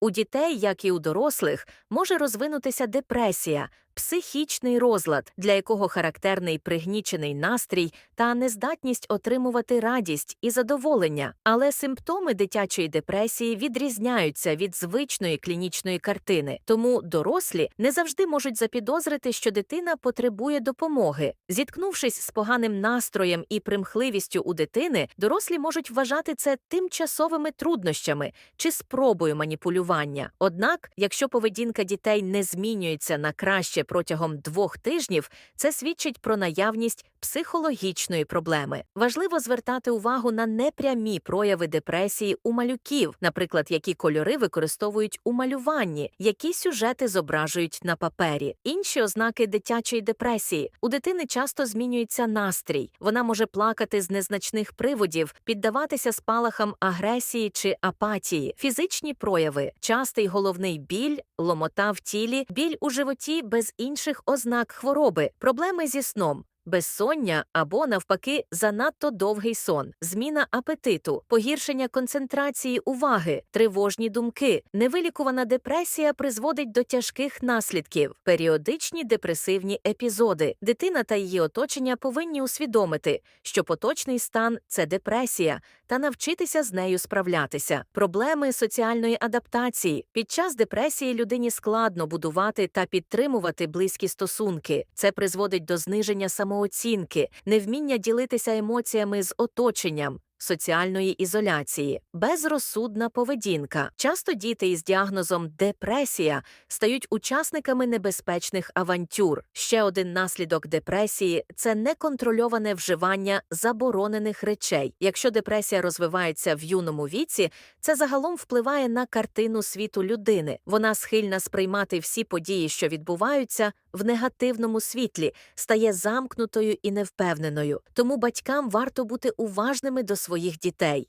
У дітей, як і у дорослих, може розвинутися депресія, психічний розлад, для якого характерний пригнічений настрій та нездатність отримувати радість і задоволення. Але симптоми дитячої депресії відрізняються від звичної клінічної картини, тому дорослі не завжди можуть запідозрити, що дитина потребує допомоги. Зіткнувшись з поганим настроєм і примхливістю у дитини, дорослі можуть вважати це тимчасовими труднощами чи спробою маніпулювання. Однак, якщо поведінка дітей не змінюється на краще протягом двох тижнів, це свідчить про наявність психологічної проблеми. Важливо звертати увагу на непрямі прояви депресії у малюків, наприклад, які кольори використовують у малюванні, які сюжети зображують на папері. Інші ознаки дитячої депресії у дитини часто змінюється настрій. Вона може плакати з незначних приводів, піддаватися спалахам агресії чи апатії, фізичні прояви, частий головний біль, ломота в тілі, біль у животі без інших ознак хвороби, проблеми зі сном. Безсоння або, навпаки, занадто довгий сон, зміна апетиту, погіршення концентрації уваги, тривожні думки, невилікувана депресія призводить до тяжких наслідків, періодичні депресивні епізоди. Дитина та її оточення повинні усвідомити, що поточний стан це депресія, та навчитися з нею справлятися. Проблеми соціальної адаптації під час депресії людині складно будувати та підтримувати близькі стосунки. Це призводить до зниження самооцінки, невміння ділитися емоціями з оточенням. Соціальної ізоляції, безрозсудна поведінка. Часто діти із діагнозом депресія стають учасниками небезпечних авантюр. Ще один наслідок депресії це неконтрольоване вживання заборонених речей. Якщо депресія розвивається в юному віці, це загалом впливає на картину світу людини. Вона схильна сприймати всі події, що відбуваються, в негативному світлі, стає замкнутою і невпевненою. Тому батькам варто бути уважними до своїх дітей.